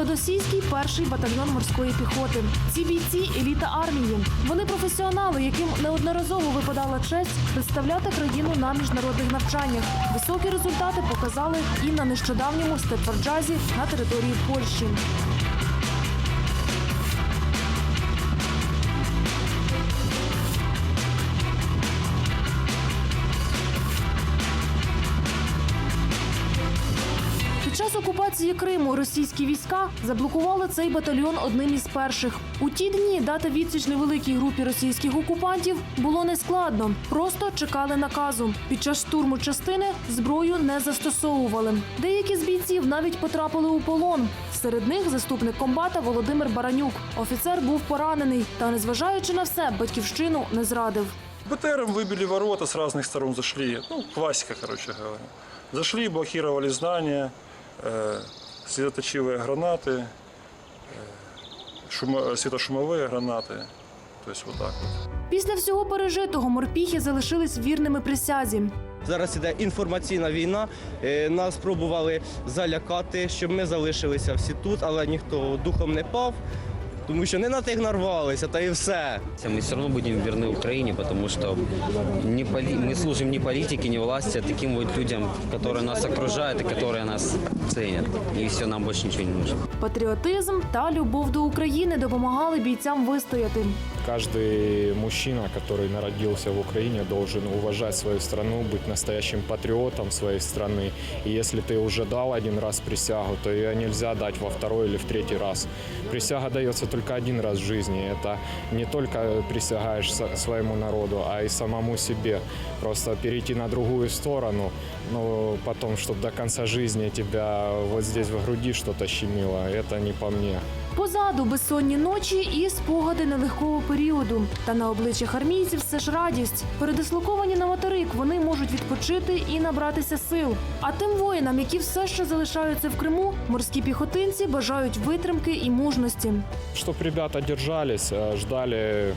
Феодосійський перший батальйон морської піхоти. Ці бійці еліта армії. Вони професіонали, яким неодноразово випадала честь представляти країну на міжнародних навчаннях. Високі результати показали і на нещодавньому степфорджазі на території Польщі. Криму російські війська заблокували цей батальйон одним із перших. У ті дні дати відсіч невеликій групі російських окупантів було нескладно. Просто чекали наказу. Під час штурму частини зброю не застосовували. Деякі з бійців навіть потрапили у полон. Серед них заступник комбата Володимир Баранюк. Офіцер був поранений, та незважаючи на все, батьківщину не зрадив. БТРом выбили ворота, с разных сторон зашли. Ну, классика, короче говоря. Зашли, блокировали здания, э, светоточивые гранаты, э, шумо- светошумовые гранаты. То есть вот так вот. Після всього пережитого морпіхи залишились вірними присязі. Зараз іде інформаційна війна. Е, Нас пробували залякати, щоб ми залишилися всі тут, але ніхто духом не пав, тому що не на тих нарвалися, та і все. Мы все равно будем верны Украине, потому что не поли- мы служим не политике, не власти, а таким вот людям, которые нас окружают и которые нас ценят. И все, нам больше ничего не нужно. Патріотизм та любов до України допомагали бійцям вистояти. Каждый мужчина, который народился в Украине, должен уважать свою страну, быть настоящим патриотом своей страны. И если ты уже дал один раз присягу, то ее нельзя дать во второй или в третий раз. Присяга дается только один раз в жизни. Это не только присягаешь своему народу, а и самому себе. Просто перейти на другую сторону, но потом, чтобы до конца жизни тебя вот здесь в груди что-то щемило, это не по мне. Позаду безсонні ночі і спогади нелегкого періоду. Та на обличчях армійців все ж радість. Передислоковані на материк, вони можуть відпочити і набратися сил. А тим воїнам, які все ще залишаються в Криму, морські піхотинці бажають витримки і мужності. Чтоб ребята держались, э, ждали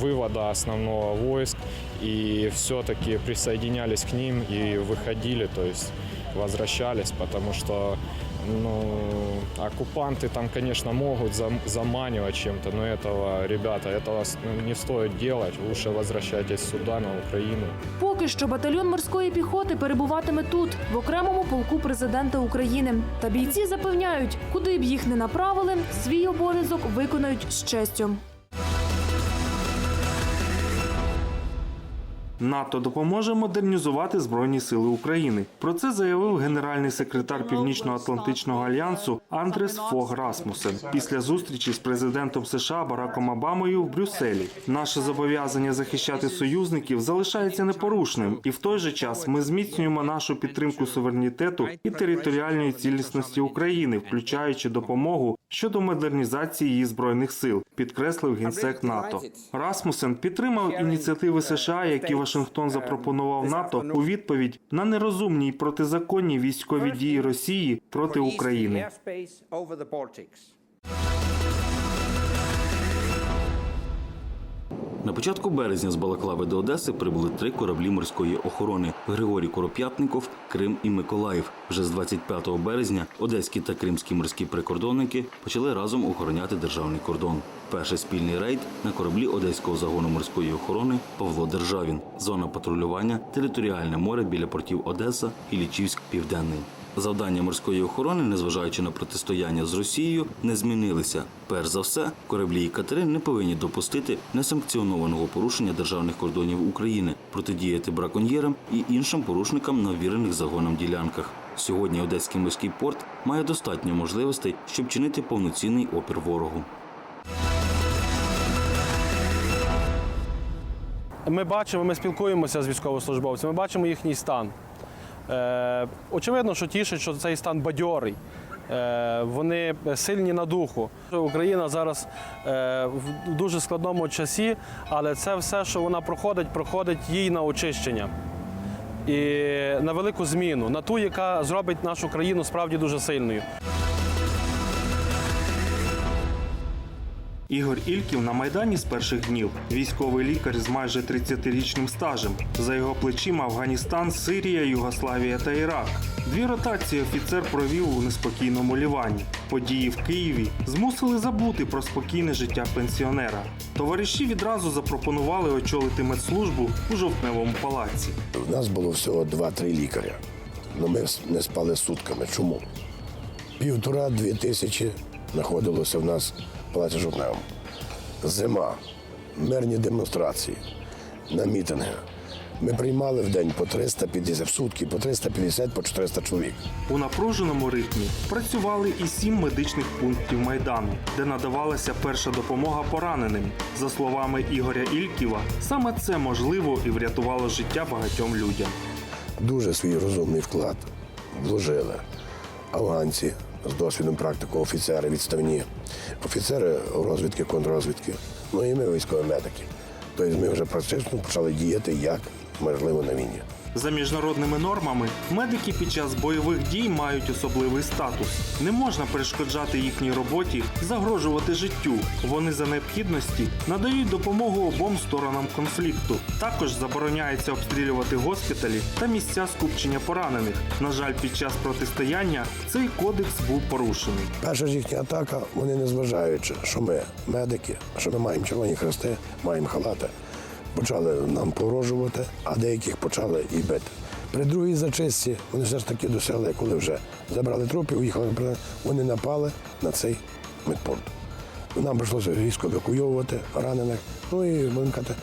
вывода основного войск и все-таки присоединялись к ним и выходили, то есть возвращались, потому что ну, оккупанты там, конечно, могут зам- заманивать чем-то, но этого, ребята, этого с- ну, не стоит делать. Лучше возвращайтесь сюда, на Украину. Поки що батальйон морської піхоти перебуватиме тут, в окремому полку президента України. Та бійці запевняють, куди б їх не направили, свій обов'язок виконають з честю. НАТО допоможе модернізувати Збройні Сили України. Про це заявив генеральний секретар Північно-Атлантичного альянсу Андрес Фог Расмусен після зустрічі з президентом США Бараком Обамою в Брюсселі. Наше зобов'язання захищати союзників залишається непорушним, і в той же час ми зміцнюємо нашу підтримку суверенітету і територіальної цілісності України, включаючи допомогу щодо модернізації її збройних сил, підкреслив генсек НАТО. Расмусен підтримав ініціативи США, які Вашингтон запропонував НАТО у відповідь на нерозумні й протизаконні військові дії Росії проти України. На початку березня з Балаклави до Одеси прибули три кораблі морської охорони: Григорій Короп'ятников, Крим і Миколаїв. Вже з 25 березня одеські та кримські морські прикордонники почали разом охороняти державний кордон. Перший спільний рейд на кораблі одеського загону морської охорони Павло Державін. Зона патрулювання територіальне море біля портів Одеса і Лічівськ Південний. Завдання морської охорони, незважаючи на протистояння з Росією, не змінилися. Перш за все, кораблі і катери не повинні допустити несанкціонованого порушення державних кордонів України, протидіяти браконьєрам і іншим порушникам на ввірених загонам ділянках. Сьогодні Одеський морський порт має достатньо можливостей, щоб чинити повноцінний опір ворогу. Ми бачимо, ми спілкуємося з військовослужбовцями, ми бачимо їхній стан. Е, очевидно, що тішить, що цей стан бадьорий. Е, вони сильні на духу. Україна зараз е, в дуже складному часі, але це все, що вона проходить, проходить їй на очищення. І на велику зміну, на ту, яка зробить нашу країну справді дуже сильною. Ігор Ільків на майдані з перших днів. Військовий лікар з майже 30-річним стажем. За його плечима Афганістан, Сирія, Югославія та Ірак. Дві ротації офіцер провів у неспокійному Лівані. Події в Києві змусили забути про спокійне життя пенсіонера. Товариші відразу запропонували очолити медслужбу у жовтневому палаці. У нас було всього 2-3 лікаря. але ми не спали сутками. Чому? Півтора-дві тисячі знаходилося в нас палаці жовтневому. Зима, мирні демонстрації, на мітинги. Ми приймали в день по 350 в сутки, по 350, по 400 чоловік. У напруженому ритмі працювали і сім медичних пунктів майдану, де надавалася перша допомога пораненим. За словами Ігоря Ільківа, саме це можливо і врятувало життя багатьом людям. Дуже свій розумний вклад вложили афганці з досвідом практику, офіцери відставні, офіцери розвідки, контррозвідки, ну і ми військові медики. Тобто ми вже практично почали діяти як можливо на війні. За міжнародними нормами, медики під час бойових дій мають особливий статус. Не можна перешкоджати їхній роботі, загрожувати життю. Вони за необхідності надають допомогу обом сторонам конфлікту. Також забороняється обстрілювати госпіталі та місця скупчення поранених. На жаль, під час протистояння цей кодекс був порушений. Перша ж їхня атака, вони не зважаючи, що ми медики, що ми маємо червоні хрести, маємо халати, почали нам погрожувати, а деяких почали і бити. При другій зачистці вони все ж таки досягли, коли вже забрали трупи, уїхали, вони напали на цей медпорт. Нам прийшлося різко евакуйовувати ранених, ну і будемо казати,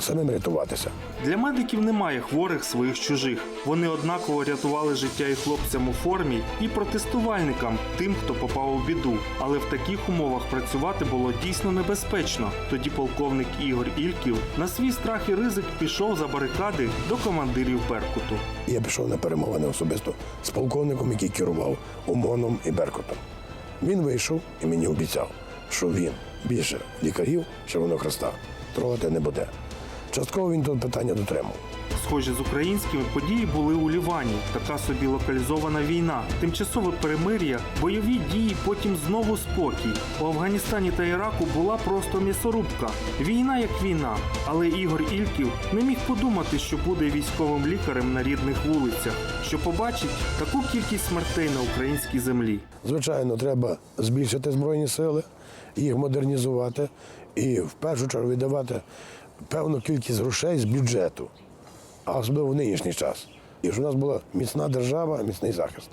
самим рятуватися. Для медиків немає хворих своїх чужих. Вони однаково рятували життя і хлопцям у формі, і протестувальникам, тим, хто попав у біду. Але в таких умовах працювати було дійсно небезпечно. Тоді полковник Ігор Ільків на свій страх і ризик пішов за барикади до командирів Беркуту. Я пішов на перемовини особисто з полковником, який керував ОМОНом і Беркутом. Він вийшов і мені обіцяв, що він більше лікарів Червоного Хреста трогати не буде. Частково він тут питання дотримав. Схожі з українськими події були у Лівані. Така собі локалізована війна, тимчасове перемир'я, бойові дії, потім знову спокій. У Афганістані та Іраку була просто м'ясорубка. Війна як війна. Але Ігор Ільків не міг подумати, що буде військовим лікарем на рідних вулицях, що побачить таку кількість смертей на українській землі. Звичайно, треба збільшити збройні сили, їх модернізувати і в першу чергу віддавати певну кількість грошей з бюджету, а особливо в нинішній час. І щоб у нас була міцна держава, міцний захист.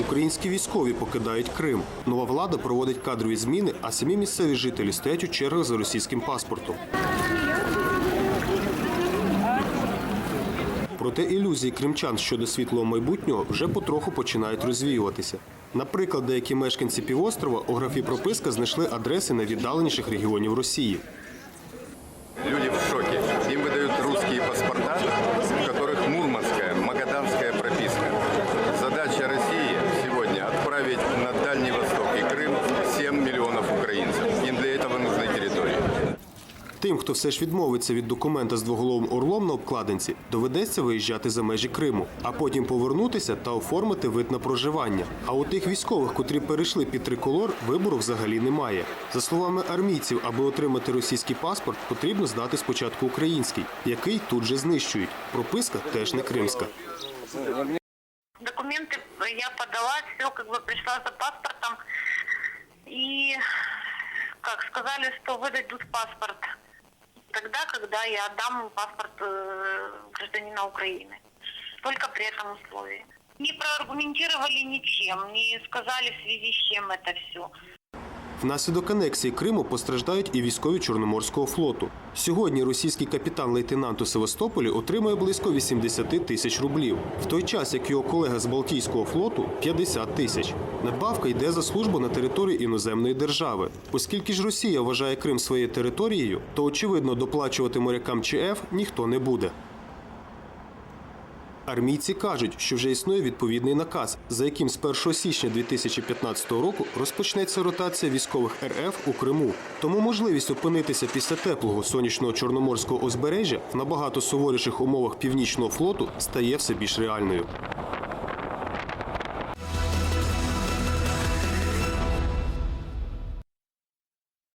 Українські військові покидають Крим. Нова влада проводить кадрові зміни, а самі місцеві жителі стоять у чергах за російським паспортом. Проте ілюзії кримчан щодо світлого майбутнього вже потроху починають розвіюватися. Наприклад, деякі мешканці півострова у графі прописка знайшли адреси найвіддаленіших регіонів Росії. Люди в шокі. Їм видають русські паспорта, в яких мурманська, магаданська прописка. Задача Росії сьогодні відправити на Дальній Восток Тим, хто все ж відмовиться від документа з двоголовим орлом на обкладинці, доведеться виїжджати за межі Криму, а потім повернутися та оформити вид на проживання. А у тих військових, котрі перейшли під триколор, вибору взагалі немає. За словами армійців, аби отримати російський паспорт, потрібно здати спочатку український, який тут же знищують. Прописка теж не кримська. Документы я подала, все, как бы пришла за паспортом. И, как сказали, что выдадут паспорт тогда, когда я отдам паспорт э, гражданина Украины. Только при этом условии. Не проаргументировали ничем, не сказали в связи с чем это все. Внаслідок анексії Криму постраждають і військові Чорноморського флоту. Сьогодні російський капітан-лейтенант у Севастополі отримує близько 80 тисяч рублів, в той час як його колега з Балтійського флоту 50 тисяч. Надбавка йде за службу на території іноземної держави. Оскільки ж Росія вважає Крим своєю територією, то очевидно доплачувати морякам ЧФ ніхто не буде. Армійці кажуть, що вже існує відповідний наказ, за яким з 1 січня 2015 року розпочнеться ротація військових РФ у Криму. Тому можливість опинитися після теплого сонячного чорноморського узбережжя в набагато суворіших умовах північного флоту стає все більш реальною.